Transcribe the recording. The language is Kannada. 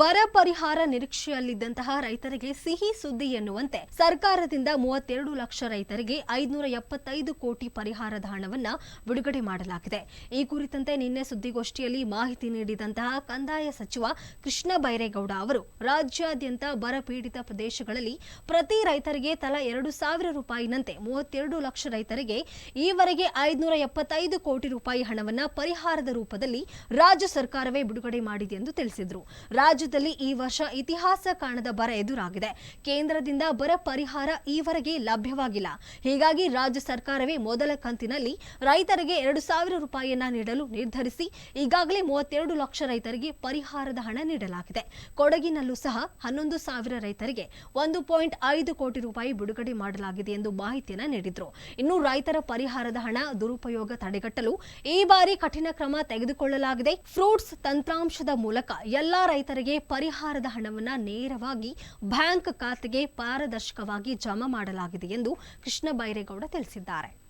ಬರ ಪರಿಹಾರ ನಿರೀಕ್ಷೆಯಲ್ಲಿದ್ದಂತಹ ರೈತರಿಗೆ ಸಿಹಿ ಸುದ್ದಿ ಎನ್ನುವಂತೆ ಸರ್ಕಾರದಿಂದ ಮೂವತ್ತೆರಡು ಲಕ್ಷ ರೈತರಿಗೆ ಐದುನೂರ ಎಪ್ಪತ್ತೈದು ಕೋಟಿ ಪರಿಹಾರದ ಹಣವನ್ನು ಬಿಡುಗಡೆ ಮಾಡಲಾಗಿದೆ. ಈ ಕುರಿತಂತೆ ನಿನ್ನೆ ಸುದ್ದಿಗೋಷ್ಠಿಯಲ್ಲಿ ಮಾಹಿತಿ ನೀಡಿದಂತಹ ಕಂದಾಯ ಸಚಿವ ಕೃಷ್ಣ ಬೈರೇಗೌಡ ಅವರು, ರಾಜ್ಯಾದ್ಯಂತ ಬರ ಪೀಡಿತ ಪ್ರದೇಶಗಳಲ್ಲಿ ಪ್ರತಿ ರೈತರಿಗೆ ತಲಾ ಎರಡು ಸಾವಿರ ರೂಪಾಯಿನಂತೆ ಮೂವತ್ತೆರಡು ಲಕ್ಷ ರೈತರಿಗೆ ಈವರೆಗೆ ಐದುನೂರ ಎಪ್ಪತ್ತೈದು ಕೋಟಿ ರೂಪಾಯಿ ಹಣವನ್ನ ಪರಿಹಾರದ ರೂಪದಲ್ಲಿ ರಾಜ್ಯ ಸರ್ಕಾರವೇ ಬಿಡುಗಡೆ ಮಾಡಿದೆ ಎಂದು ತಿಳಿಸಿದರು. ರಾಜ್ಯದಲ್ಲಿ ಈ ವರ್ಷ ಇತಿಹಾಸ ಕಾಣದ ಬರ ಎದುರಾಗಿದೆ. ಕೇಂದ್ರದಿಂದ ಬರ ಪರಿಹಾರ ಈವರೆಗೆ ಲಭ್ಯವಾಗಿಲ್ಲ. ಹೀಗಾಗಿ ರಾಜ್ಯ ಸರ್ಕಾರವೇ ಮೊದಲ ಕಂತಿನಲ್ಲಿ ರೈತರಿಗೆ ಎರಡು ಸಾವಿರ ರೂಪಾಯಿಯನ್ನ ನೀಡಲು ನಿರ್ಧರಿಸಿ, ಈಗಾಗಲೇ ಮೂವತ್ತೆರಡು ಲಕ್ಷ ರೈತರಿಗೆ ಪರಿಹಾರದ ಹಣ ನೀಡಲಾಗಿದೆ. ಕೊಡಗಿನಲ್ಲೂ ಸಹ ಹನ್ನೊಂದು ಸಾವಿರ ರೈತರಿಗೆ ಒಂದು ಪಾಯಿಂಟ್ ಐದು ಕೋಟಿ ರೂಪಾಯಿ ಬಿಡುಗಡೆ ಮಾಡಲಾಗಿದೆ ಎಂದು ಮಾಹಿತಿಯನ್ನ ನೀಡಿದ್ರು. ಇನ್ನು ರೈತರ ಪರಿಹಾರದ ಹಣ ದುರುಪಯೋಗ ತಡೆಗಟ್ಟಲು ಈ ಬಾರಿ ಕಠಿಣ ಕ್ರಮ ತೆಗೆದುಕೊಳ್ಳಲಾಗಿದೆ. ಫ್ರೂಟ್ಸ್ ತಂತ್ರಾಂಶದ ಮೂಲಕ ಎಲ್ಲಾ ಪರಿಹಾರದ ಹಣವನ್ನು ನೇರವಾಗಿ ಬ್ಯಾಂಕ್ ಖಾತೆಗೆ ಪಾರದರ್ಶಕವಾಗಿ ಜಮಾ ಮಾಡಲಾಗಿದೆ ಎಂದು ಕೃಷ್ಣ ಬೈರೇಗೌಡ ತಿಳಿಸಿದ್ದಾರೆ.